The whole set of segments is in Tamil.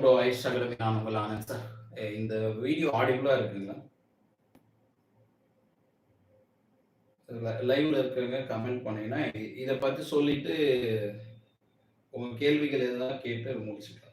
ப்ரோ ஐஷ் அகரவி நான் உங்கள் ஆனந்த் சார் இந்த வீடியோ ஆடிபிளா இருக்குங்களா லைவ்ல இருக்கிறவங்க கமெண்ட் பண்ணீங்கன்னா இதை பத்தி சொல்லிட்டு உங்க கேள்விகள் எதுனா கேட்டு முடிச்சுக்கலாம்.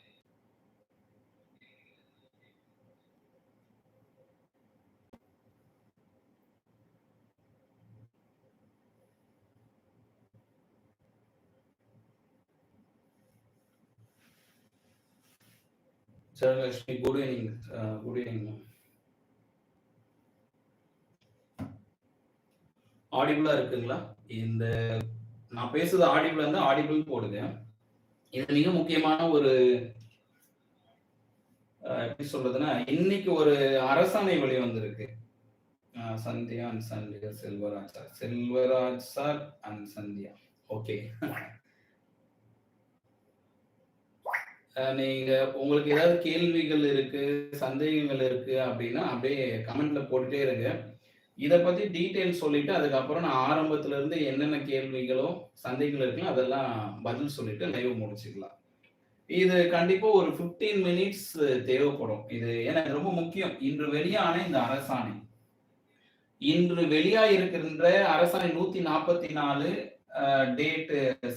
Sir Lakshmi good evening good evening ஆடிபிளா இருக்குங்களா? இந்த நான் பேசுறது ஆடிபிள் இருந்தா ஆடிபிள் போடுங்க. இது மிக முக்கியமான ஒரு uh, எப்படி சொல்றதுன்னா இன்னைக்கு ஒரு அரசாணை வெளி வந்திருக்கு Sandhya and Sandhya Selvaraj. Sir Selvaraj sir and Sandhya okay நீங்க உங்களுக்கு ஏதாவது கேள்விகள் இருக்கு சந்தேகங்கள் இருக்கு அப்படின்னா அப்படியே கமெண்ட்ல போட்டுட்டே இருங்க. இதை பத்தி டீட்டெயில் சொல்லிட்டு அதுக்கப்புறம் நான் ஆரம்பத்துல இருந்து என்னென்ன கேள்விகளோ சந்தேகங்கள் இருக்குங்களோ அதெல்லாம் பதில் சொல்லிட்டு லைவ் முடிச்சுக்கலாம். இது கண்டிப்பா ஒரு 15 மினிட்ஸ் தேவைப்படும். இது ஏன்னா ரொம்ப முக்கியம். இன்று வெளியான இந்த அரசாணை. இன்று வெளியா இருக்கின்ற அரசாணை நூத்தி நாற்பத்தி நாலு date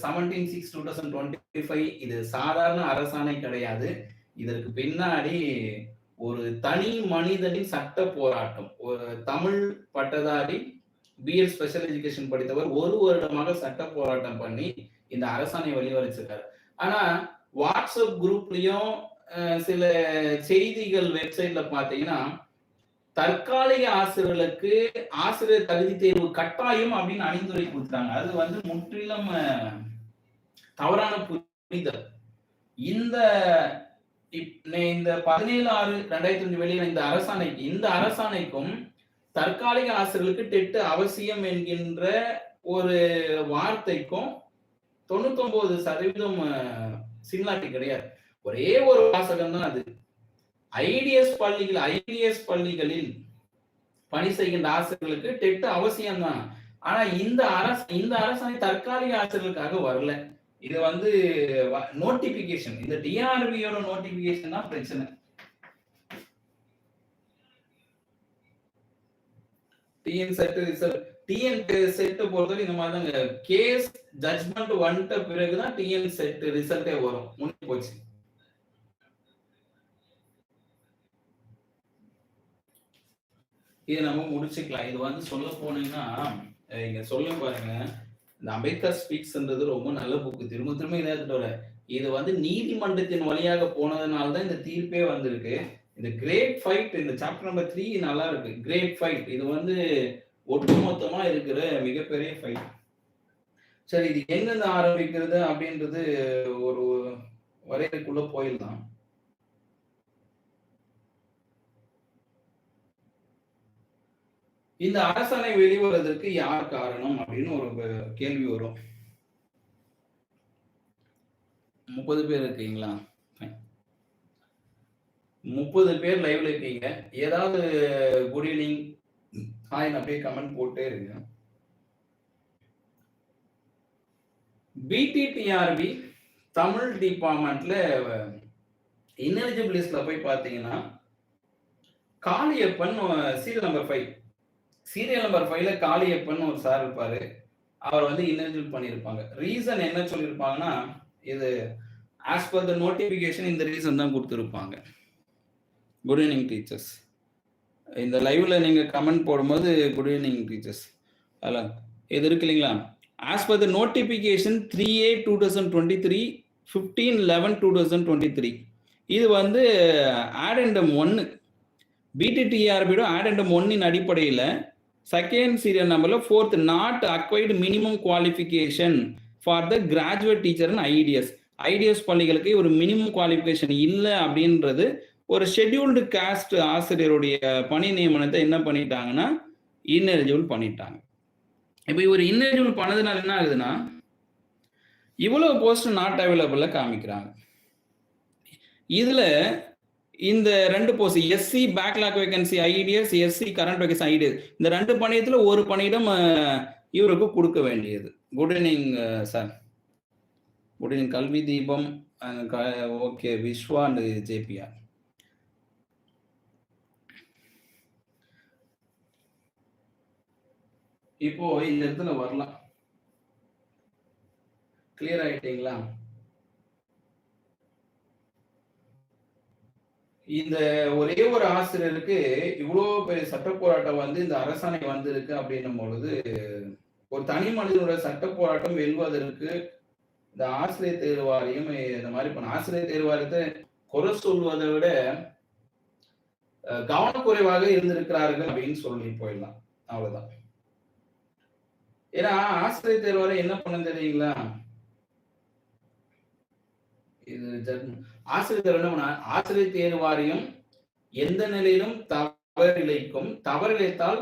seventeen six two thousand twenty five இது சாதாரண அரசாணை கிடையாது. இதற்கு பின்னாடி ஒரு தனி மனிதனின் சட்ட போராட்டம். ஒரு தமிழ் பட்டதாரி பிஎட் ஸ்பெஷல் எஜுகேஷன் படித்தவர் ஒரு வருடமாக சட்ட போராட்டம் பண்ணி இந்த அரசாணை வழிவரைச்சிருக்காரு ஆனா வாட்ஸ்அப் குரூப்லயும் சில செய்திகள் வெப்சைட்ல பாத்தீங்கன்னா தற்காலிக ஆசிரியர்களுக்கு ஆசிரியர் தகுதி தேர்வு கட்டாயம் அப்படின்னு அணிந்துரை கொடுத்தாங்க அது வந்து முற்றிலும் தவறான புரிதல். இந்த இப்- இந்த பதினேழு ஆறு ரெண்டாயிரத்தி அஞ்சு வெளியில இந்த அரசாணைக்கு இந்த அரசாணைக்கும் தற்காலிக ஆசிரியர்களுக்கு டெட்டு அவசியம் என்கின்ற ஒரு வார்த்தைக்கும் தொண்ணூத்தொன்பது சதவீதம் சிமிலாரிட்டி கிடையாது. ஒரே ஒரு வாசகம் தான் அது. ஐடிஎஸ் பள்ளிகள் ஐடிஎஸ் பள்ளிகளில் பணி செய்கின்ற ஆசிரியர்களுக்கு டெட் அவசியம் தான் ஆனா இந்த அரசு இந்த அரசாணை தற்காலிக ஆசிரியர்களுக்காக வரல. இது வந்து நோட்டிபிகேஷன் இந்த டிஆர்பியோட நோட்டிபிகேஷன் தான் பிரச்சனை. TN SET result TN SET பொறுத்தவரை இந்த மாதிரி தாங்க. கேஸ் ஜட்மெண்ட் வந்துட்ட பிறகுதான் டிஎன் செட் ரிசல்ட்டே வரும். முடிஞ்சு போச்சு. இதை நம்ம முடிச்சுக்கலாம். இது வந்து சொல்ல போனீங்கன்னா இங்க சொல்ல பாருங்க. இந்த அம்பேத்கர் ஸ்பீக்ஸ்ன்றது ரொம்ப நல்ல புக்கு. திரும்ப திரும்ப இதை எடுத்துட்டு இது வந்து நீதிமன்றத்தின் வழியாக போனதுனால தான் இந்த தீர்ப்பே வந்திருக்கு. இந்த கிரேட் ஃபைட் இந்த சாப்டர் நம்பர் த்ரீ நல்லா இருக்கு. கிரேட் ஃபைட் இது வந்து ஒட்டுமொத்தமா இருக்கிற மிகப்பெரிய ஃபைட் சரி இது எங்கெங்க ஆரம்பிக்கிறது அப்படின்றது ஒரு வரையறைக்குள்ள போயிடலாம். இந்த அரசணை வெளிவரதற்கு யார் காரணம் அப்படின்னு ஒரு கேள்வி வரும். முப்பது பேர் இருக்கீங்களா? முப்பது பேர் லைவ்ல இருக்கீங்க. ஏதாவது குட் ஈவினிங் ஹாய் அப்படியே கமெண்ட் போட்டே இருங்க. பிடிடிஆர்பி தமிழ் டிபார்ட்மெண்ட்ல இன்னெலிஜிபிள் லிஸ்ட்ல போய் பார்த்தீங்கன்னா Kaliyappan seal number five serial number ஃபைவ்ல காளியப்பன் ஒரு சார் இருப்பாரு. அவர் வந்து இன்எலிஜிபிள் பண்ணியிருப்பாங்க. ரீசன் என்ன சொல்லியிருப்பாங்கன்னா இது ஆஸ் பர் த நோட்டிஃபிகேஷன் இந்த ரீசன் தான் கொடுத்துருப்பாங்க. குட் ஈவினிங் டீச்சர்ஸ் இந்த லைவ்ல நீங்க கமெண்ட் போடும்போது குட் ஈவினிங் டீச்சர்ஸ் அல்ல இது இருக்கு இல்லைங்களா? As per the notification three A two thousand twenty three fifteen eleven two thousand twenty three இது வந்து ஆடெண்டம் ஒன்று பிடிடிஆர்பியோட ஆடெண்டம் ஒன்னின் அடிப்படையில் செகண்ட் சீரியல் நம்பரில் fourth not acquired minimum qualification for the graduate teacher and IDS IDS பள்ளிகளுக்கு ஒரு மினிமம் குவாலிஃபிகேஷன் இல்லை அப்படின்றது ஒரு ஷெட்யூல்டு காஸ்ட் ஆசிரியருடைய பணி நியமனத்தை என்ன பண்ணிட்டாங்கன்னா இன்எலிஜிபிள் பண்ணிட்டாங்க. இப்போ இவர் இன்எலிஜிபிள் பண்ணதுனால என்ன ஆகுதுன்னா இவ்வளவு போஸ்ட் நாட் அவைலபிளாக காமிக்கிறாங்க. இதுல இந்த ரெண்டு post SC backlog vacancy IDS SC current vacancy IDS இந்த ரெண்டு பணியத்துல ஒரு பணியிடம் இவருக்கு கொடுக்க வேண்டியது. Good evening sir good evening Kalvi Deepam okay Vishwa and JPR. இப்போ இந்த இடத்துல வரலாம். கிளியர் ஆயிட்டீங்களா? இந்த ஒரே ஒரு ஆசிரியருக்கு இவ்வளோ பெரிய சட்ட போராட்டம் வந்து இந்த அரசாணை வந்திருக்கு அப்படின்னும் பொழுது ஒரு தனி மனிதனோட சட்ட போராட்டம் வெல்வதற்கு இந்த ஆசிரியர் தேர்வு வாரியம் இந்த மாதிரி பண்ண ஆசிரியர் தேர்வு வாரியத்தை குறை சொல்வதை விட கவனக்குறைவாக இருந்திருக்கிறார்கள் அப்படின்னு சொல்லி போயிடலாம். அவ்வளவுதான். ஏன்னா ஆசிரியர் தேர்வு என்ன பண்ண தெரியுங்களா? இது ஆசிரியர் என்ன ஆசிரியர் தேர்வு வாரியம் எந்த நிலையிலும் தவறிழைக்கும் தவறிழைத்தால்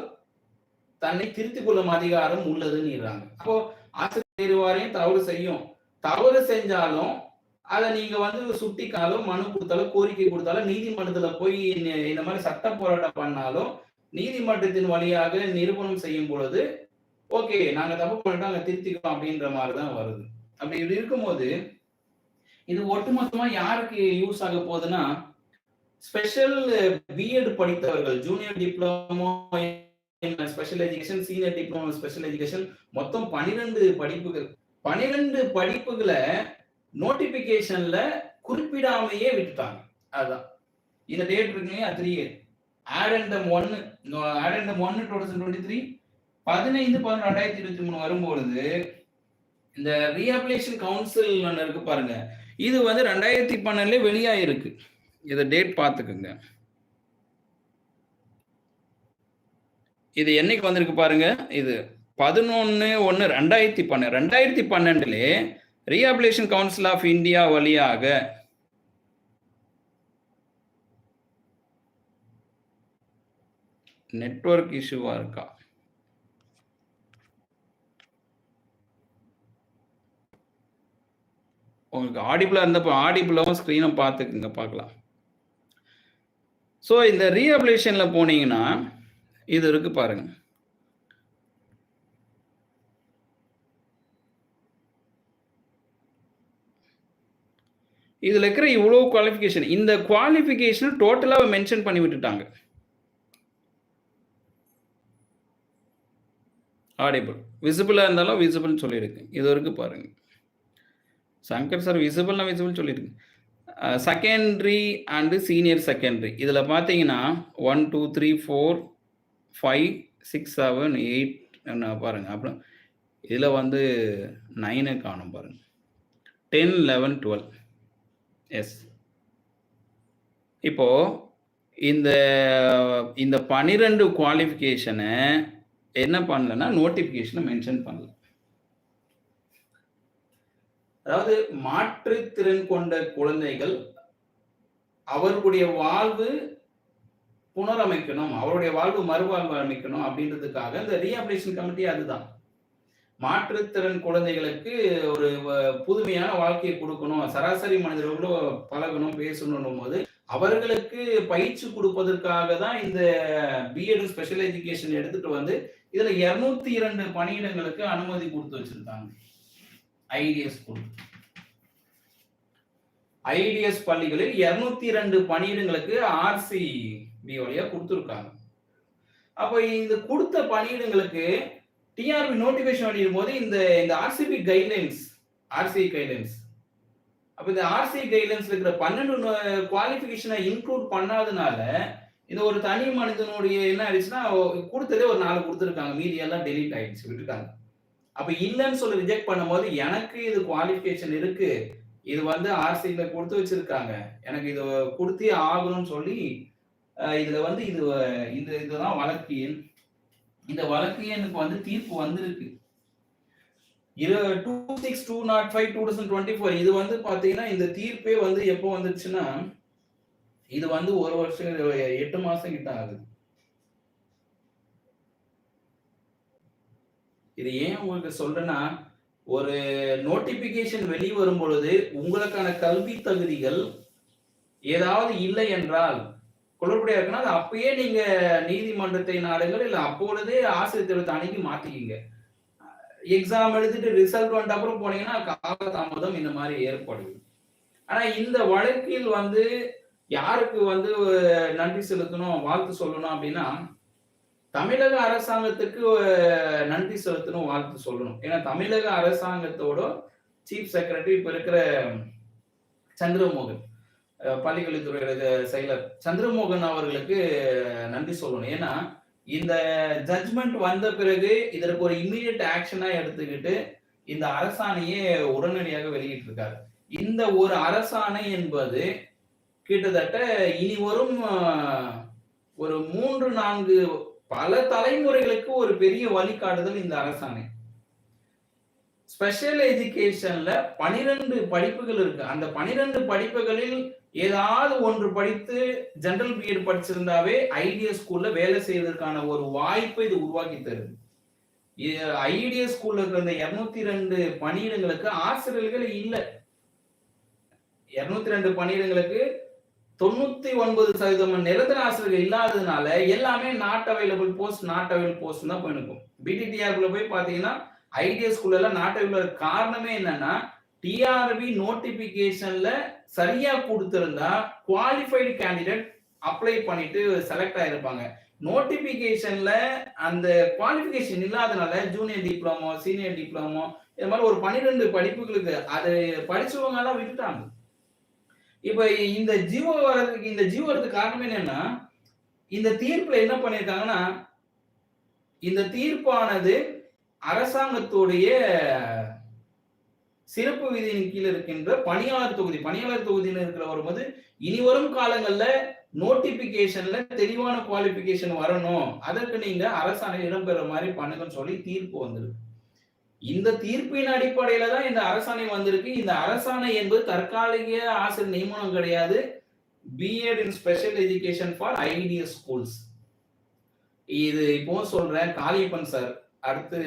தன்னை திருத்திக் கொள்ளும் அதிகாரம் உள்ளதுன்னு அப்போ ஆசிரியர் தேர்வு வாரியம் தவறு செய்யும். தவறு செஞ்சாலும் அதை நீங்க வந்து சுட்டிக்காலும் மனு கொடுத்தாலும் கோரிக்கை கொடுத்தாலும் நீதிமன்றத்துல போய் இந்த மாதிரி சட்ட போராட்டம் பண்ணாலும் நீதிமன்றத்தின் வழியாக நிரூபணம் செய்யும் பொழுது ஓகே நாங்க தப்பு பண்ணிட்டோம் அங்க திருத்திக்கோம் அப்படின்ற மாதிரிதான் வருது. அப்படி இப்படி இருக்கும்போது இது ஒட்டுமொத்தமா யாருக்கு யூஸ் ஆக போகுதுன்னா ஸ்பெஷல் பிஎட் படித்தவர்கள் junior diploma special education senior diploma special education மொத்தம் பனிரெண்டு படிப்புகள். பனிரெண்டு படிப்புகளை நோட்டிபிகேஷன்ல குறிப்பிடாமையே விட்டுட்டாங்க. அதுதான் இந்த டேட் இருக்குங்க த்ரீ இயர் அண்ட் ஒன்னு ஆட் அண்ட் ஒன்னு டூ தௌசண்ட் டுவெண்ட்டி த்ரீ பதினைந்து பதினொன்று ரெண்டாயிரத்தி இருபத்தி மூணு வரும்பொழுது இந்த ரீஅப்ளேஷன் கவுன்சில் ஒன்று இருக்கு பாருங்க. இது வந்து ரெண்டாயிரத்தி பன்னெண்டுல வெளியாயிருக்கு. இதை டேட் பார்த்துக்குங்க. இது என்னைக்கு வந்திருக்கு பாருங்க. இது பதினொன்று ஒன்று ரெண்டாயிரத்தி பன்னெண்டு ரெண்டாயிரத்தி பன்னெண்டுலே ரீஹாபிலேஷன் கவுன்சில் ஆஃப் இந்தியா வழியாக நெட்ஒர்க் இஷ்யூவாக இருக்கா? உங்களுக்கு ஆடிபிளாக இருந்தப்போ ஆடிபிளாகவும் ஸ்க்ரீனை பார்த்துக்குங்க பார்க்கலாம். ஸோ இந்த ரீஹபிலேஷனில் போனீங்கன்னா இது இருக்கு பாருங்க. இதில் இருக்கிற இவ்வளோ குவாலிஃபிகேஷன் இந்த குவாலிஃபிகேஷன் டோட்டலாக மென்ஷன் பண்ணி விட்டுட்டாங்க. ஆடிபிள் விசிபிளாக இருந்தாலும் விசிபிள்னு சொல்லியிருக்கு. இது வரைக்கும் பாருங்கள் சங்கர் சார் விசிபிள்னா விசிபிள் சொல்லியிருக்கு செகண்ட்ரி அண்டு சீனியர் செகண்ட்ரி இதில் பார்த்தீங்கன்னா one two three four five six seven eight பாருங்கள் அப்புறம் இதில் வந்து நைனு காணும் பாருங்கள் டென் லெவன் டுவெல் எஸ் இப்போ இந்த இந்த பனிரெண்டு குவாலிஃபிகேஷனை என்ன பண்ணலன்னா நோட்டிஃபிகேஷனை மென்ஷன் பண்ணல அதாவது மாற்றுத்திறன் கொண்ட குழந்தைகள் அவர்களுடைய வாழ்வு புனரமைக்கணும் அவருடைய வாழ்வு மறுவாழ்வு அமைக்கணும் அப்படின்றதுக்காக இந்த ரீஹபிலேஷன் கமிட்டி அதுதான். மாற்றுத்திறன் குழந்தைகளுக்கு ஒரு புதுமையான வாழ்க்கையை கொடுக்கணும் சராசரி மனிதர்களோட பழகணும் பேசணும் போது அவர்களுக்கு பயிற்சி கொடுப்பதற்காக தான் இந்த பிஎட் ஸ்பெஷல் எஜுகேஷன் எடுத்துட்டு வந்து இதுல இருநூத்தி இரண்டு பணியிடங்களுக்கு அனுமதி கொடுத்து வச்சிருக்காங்க. ஐடிஎஸ் ஸ்கூல் ஐடிஎஸ் பள்ளிகளில் இருநூத்தி ரெண்டு பணியிடங்களுக்கு ஆர்சி பி வழியா கொடுத்துருக்காங்க. அப்போ இந்த கொடுத்த பணியிடங்களுக்கு டிஆர்பி நோட்டிபிகேஷன் வெளியிடும் போது இந்த இந்த ஆர்சிபி கைட்லைன்ஸ் ஆர்சி கைட்லைன்ஸ் அப்போ இந்த ஆர்சி கைட்லைன்ஸ் இருக்கிற பன்னெண்டு குவாலிஃபிகேஷனை இன்க்ளூட் பண்ணாதனால இந்த ஒரு தனி மனிதனுடைய என்ன ஆயிடுச்சுன்னா கொடுத்ததே ஒரு நாலு கொடுத்துருக்காங்க. மீதி எல்லாம் டெலிட் ஆயிடுச்சு விட்டுட்டாங்க. அப்ப இல்லைன்னு சொல்லி ரிஜெக்ட் பண்ணும்போது எனக்கு இது குவாலிஃபிகேஷன் இருக்கு. இது வந்து ஆர்சியில கொடுத்து வச்சிருக்காங்க. எனக்கு இது கொடுத்தே ஆகணும்னு சொல்லி இதுல வந்து இது இந்த இதுதான் வழக்கு எண். இந்த வழக்கு எண்ணுக்கு வந்து தீர்ப்பு வந்திருக்கு. இரு two six two nought five two thousand twenty four இது வந்து பாத்தீங்கன்னா இந்த தீர்ப்பே வந்து எப்போ வந்துச்சுன்னா இது வந்து ஒரு வருஷம் எட்டு மாசம் கிட்ட ஆகுது. இது ஏன் உங்களுக்கு சொல்றேன்னா ஒரு நோட்டிபிகேஷன் வெளியே வரும் பொழுது உங்களுக்கான கல்வி தகுதிகள் ஏதாவது இல்லை என்றால் குளறுபடியா இருக்குன்னா அது அப்பயே நீங்க நீதிமன்றத்தை நாடுங்கள் இல்லை அப்பொழுதே ஆசிரியர் தேர்வு அணுகி மாத்திக்கிங்க. எக்ஸாம் எழுதிட்டு ரிசல்ட் வந்த அப்புறம் போனீங்கன்னா கால தாமதம் இந்த மாதிரி ஏற்படுது ஆனா இந்த வழக்கில் வந்து யாருக்கு வந்து நன்றி செலுத்தணும் வாழ்த்து சொல்லணும் அப்படின்னா தமிழக அரசாங்கத்துக்கு நன்றி செலுத்தணும் வாழ்த்து சொல்லணும். ஏன்னா தமிழக அரசாங்கத்தோட சீஃப் செக்ரட்டரி இப்ப இருக்கிற சந்திரமோகன் பள்ளிக்கல்வித்துறை செயலர் சந்திரமோகன் அவர்களுக்கு நன்றி சொல்லணும். ஏன்னா இந்த ஜட்ஜ்மெண்ட் வந்த பிறகு இதற்கு ஒரு இம்மிடியட் ஆக்ஷனா எடுத்துக்கிட்டு இந்த அரசாணையை உடனடியாக வெளியிட்டிருக்காரு. இந்த ஒரு அரசாணை என்பது கிட்டத்தட்ட இனி வரும் ஒரு மூன்று நான்கு பல தலைமுறைகளுக்கு ஒரு பெரிய வழிகாட்டுதல் இந்த அரசாணை. ஸ்பெஷல் எஜுகேஷன்ல பனிரெண்டு படிப்புகள் இருக்கு. அந்த பனிரெண்டு படிப்புகளில் ஏதாவது ஒன்று படித்து ஜெனரல் பிஎட் படிச்சிருந்தாவே ஐடிஎஸ் ஸ்கூல்ல வேலை செய்வதற்கான ஒரு வாய்ப்பை இது உருவாக்கி தருது. ஐடிஎஸ் ஸ்கூல்ல இருக்கிற இந்த இருநூத்தி ரெண்டு பணியிடங்களுக்கு ஆசிரியர்கள் இல்லை. இருநூத்தி ரெண்டு பணியிடங்களுக்கு தொண்ணூத்தி ஒன்பது சதவீதம் நிரந்தர ஆசிரியர்கள் இல்லாததுனால எல்லாமே not available post not available post தான் போயிருக்கும் பிடிடிஆர்குள்ள போய் பாத்தீங்கன்னா ஐடியா ஸ்கூல்ல எல்லாம் நாட் அவைலபிள் காரணமே என்னன்னா டிஆர்பி நோட்டிபிகேஷன்ல சரியா கொடுத்திருந்தா குவாலிஃபைடு கேண்டிடேட் அப்ளை பண்ணிட்டு செலக்ட் ஆயிருப்பாங்க. நோட்டிபிகேஷன்ல அந்த குவாலிஃபிகேஷன் இல்லாதனால ஜூனியர் டிப்ளமோ சீனியர் டிப்ளமோ இது மாதிரி ஒரு பன்னிரெண்டு படிப்புகளுக்கு அது படிச்சவங்க எல்லாம் விட்டுட்டாங்க. இப்ப இந்த ஜீவோ வர்றதுக்கு இந்த ஜீவோ வரதுக்கு காரணம் என்னன்னா இந்த தீர்ப்புல என்ன பண்ணிருக்காங்கன்னா இந்த தீர்ப்பானது அரசாங்கத்துடைய சிறப்பு விதியின் கீழ் இருக்கின்ற பணியாளர் தொகுதி பணியாளர் தொகுதியில் இருக்கிற வரும்போது இனி வரும் காலங்கள்ல நோட்டிபிகேஷன்ல தெளிவான குவாலிபிகேஷன் வரணும். அதற்கு நீங்க அரசாணை இடம்பெற மாதிரி பண்ணுங்கன்னு சொல்லி தீர்ப்பு வந்திருக்கு. இந்த தீர்ப்பின் அடிப்படையில தான் இந்த அரசாணை வந்திருக்கு. இந்த அரசாணை என்பது தற்காலிக ஆசிரியர் நியமனம் கிடையாது. BEd in special education for IDS schools இது இப்போ சொல்றேன் காளியப்பன் சார் அடுத்து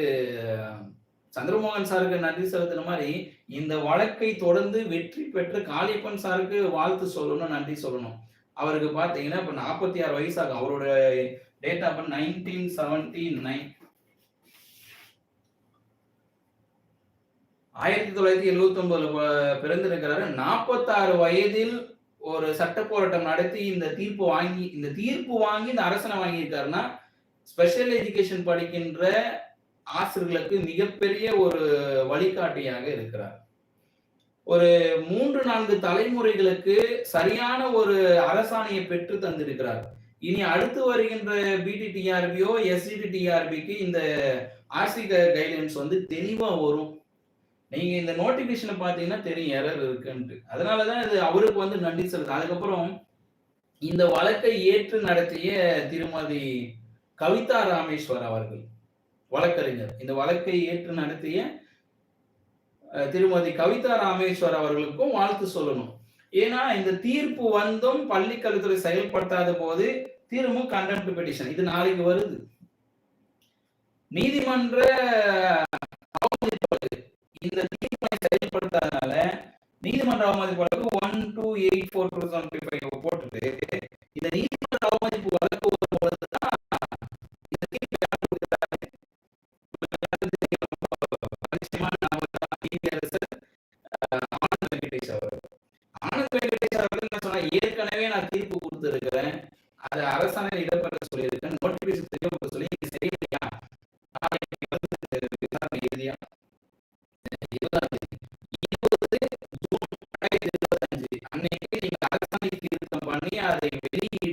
சந்திரமோகன் சாருக்கு நன்றி செலுத்தின மாதிரி இந்த வழக்கை தொடர்ந்து வெற்றி பெற்று காளியப்பன் சாருக்கு வாழ்த்து சொல்லணும் நன்றி சொல்லணும். அவருக்கு பாத்தீங்கன்னா இப்ப நாற்பத்தி ஆறு வயசாகும் அவரோட date of nineteen seventy nine ஆயிரத்தி தொள்ளாயிரத்தி எழுபத்தி ஒன்பதுல பிறந்திருக்கிறாரு. நாற்பத்தாறு வயதில் ஒரு சட்ட போராட்டம் நடத்தி இந்த தீர்ப்பு வாங்கி இந்த தீர்ப்பு வாங்கி இந்த அரசனை வாங்கியிருக்காருன்னா ஸ்பெஷல் எஜுகேஷன் படிக்கின்ற ஆசிரியர்களுக்கு மிகப்பெரிய ஒரு வழிகாட்டியாக இருக்கிறார். ஒரு மூன்று நான்கு தலைமுறைகளுக்கு சரியான ஒரு அரசாணையை பெற்று தந்திருக்கிறார். இனி அடுத்து வருகின்ற பிடிடிஆர்பியோ எஸ்சிடி டிஆர்பிக்கு இந்த ஆர்சி கைடன்ஸ் வந்து தெளிவா வரும். நீங்க இந்த நோட்டிபிகேஷனை பாத்தீங்கன்னா தெரியும் எரர் இருக்குன்ட்டு. அதனாலதான் இது அவருக்கு வந்து நன்றி சொல்லுது அதுக்கப்புறம் இந்த வழக்கை ஏற்று நடத்திய திருமதி கவிதா ராமேஸ்வர் அவர்கள் வழக்கறிஞர். இந்த வழக்கை ஏற்று நடத்திய திருமதி கவிதா ராமேஸ்வர் அவர்களுக்கும் வாழ்த்து சொல்லணும். ஏன்னா இந்த தீர்ப்பு வந்தும் பள்ளி கல்வித்துறை செயல்படுத்தாத போது திரும்ப கண்டெம்ட் பெட்டிஷன் இது நாளைக்கு வருது. நீதிமன்ற இந்த தீர்ப்பை செயல்படுத்தாதனால நீதிமன்ற அவமதிப்பு வழக்கு one two eight four two thousand five போட்டுட்டு இந்த நீதிமன்ற அவமதிப்பு அதை வெளியிடாம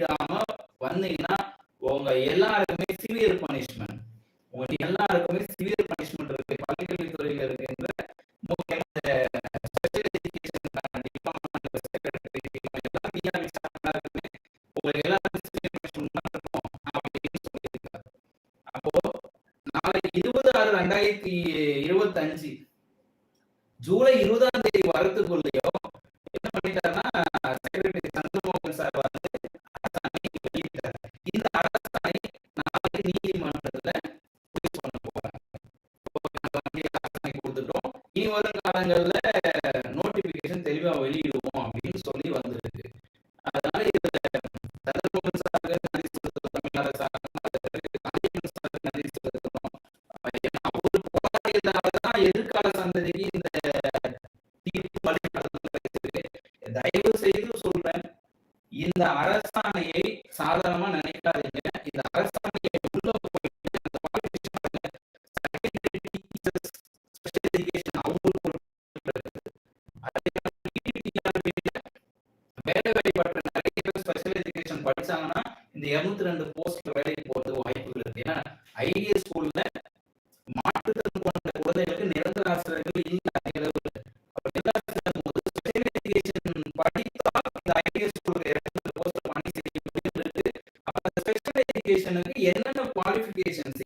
குவாலிஃபிகேஷனுக்கு என்னென்ன குவாலிஃபிகேஷன்ஸ்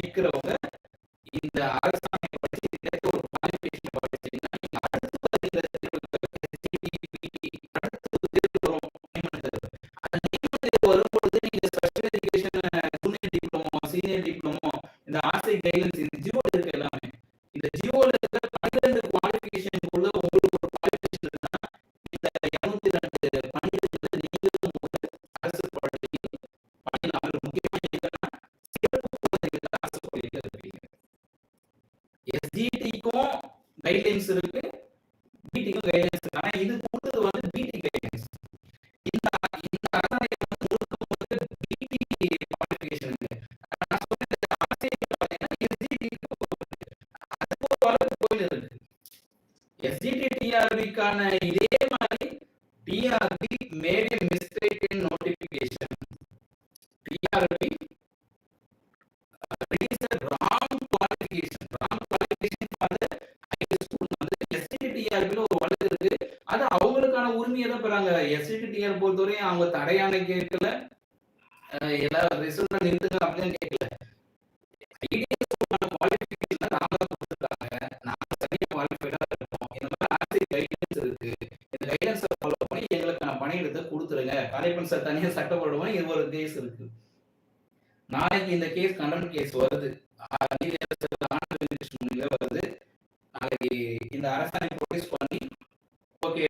நிற்கிறது రికార్డ్ ఇది நாளைக்கு இந்த அரசாணை ப்ரொடியூஸ் பண்ணி ஓகே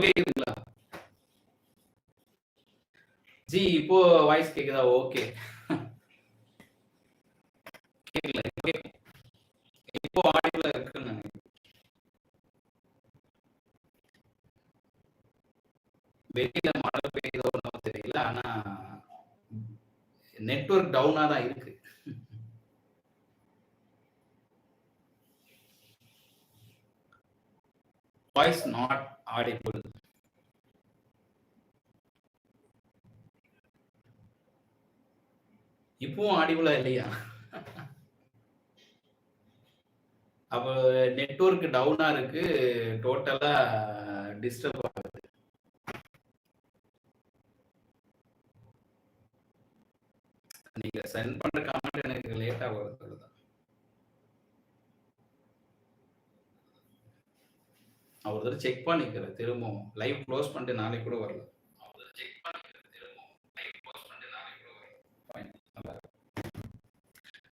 புரியுதுங்களா ஜி இப்போ வாய்ஸ் கேக்குதா? ஓகே கேக்கல இப்போ ஆடியோல இருக்குன்னு வெளியில மழை பெய்யுதோ தெரியல ஆனா நெட்ஒர்க் டவுனா தான் இருக்கு. வாய்ஸ் நாட் audible இப்பவும் ஆடிபிளா இல்லையா? அப்ப நெட்ஒர்க் டவுனா இருக்கு. டோட்டலா டிஸ்டர்ப் ஆகுது. நீங்க சென்ட் பண்ற ஒரு தடவை செக் பண்ணிக்கிறேன் திரும்பவும். லைவ் க்ளோஸ் பண்ணிட்டு நாளைக்கு கூட வரல.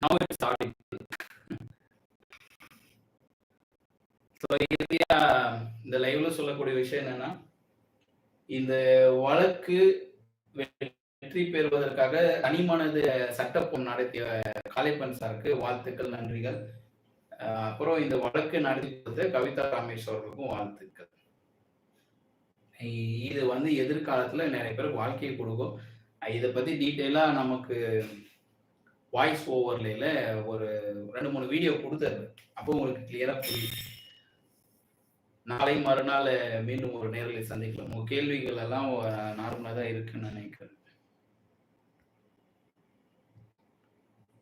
Now it's starting. ஸோ இறுதியா இந்த லைவ்ல சொல்லக்கூடிய விஷயம் என்னன்னா இந்த வழக்கு வெற்றி பெறுவதற்காக தனிமனது சட்டப்பம் நடத்திய காளைப்பன் சாருக்கு வாழ்த்துக்கள் நன்றிகள். அப்புறம் இந்த வழக்கு நடத்தி கொடுத்த கவிதா ராமேஸ்வரருக்கும் வாழ்த்துக்கள். இது வந்து எதிர்காலத்துல நிறைய பேருக்கு வாழ்க்கையை கொடுக்கும். இதை பத்தி டீட்டெயிலா நமக்கு வாய்ஸ் ஓவர்லேல ஒரு ரெண்டு மூணு வீடியோ கொடுத்தாரு அப்போ உங்களுக்கு கிளியரா புரியும். நாளை மறுநாள் மீண்டும் ஒரு நேரில் சந்திக்கலாம். உங்க கேள்விகள் எல்லாம் நார்மலா தான் இருக்குன்னு நினைக்கிறேன்.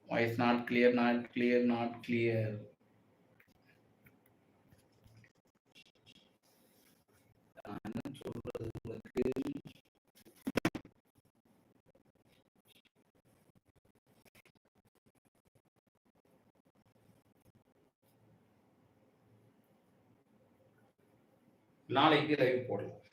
Voice not clear not clear not clear சொல்றது உங்களுக்கு நாளைக்கு லைவ் போடலாம்.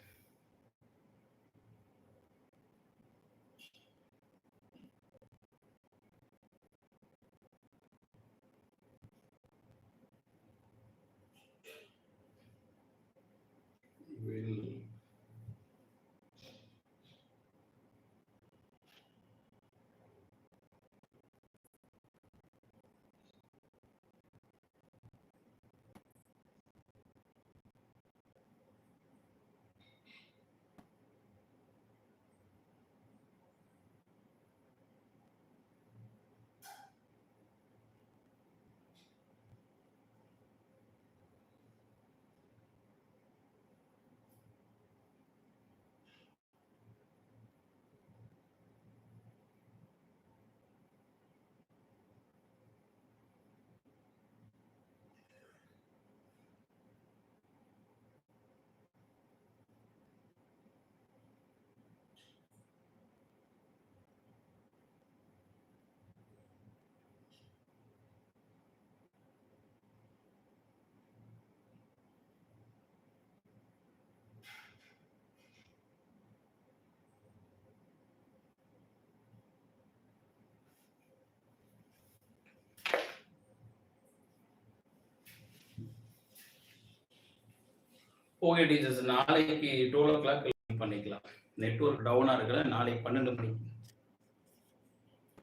ஓகே டீச்சர்ஸ் நாளைக்கு டுவெல் ஓ கிளாக் பண்ணிக்கலாம். நெட்ஒர்க் டவுனாக இருக்கிற நாளைக்கு பன்னெண்டு மணிக்கு.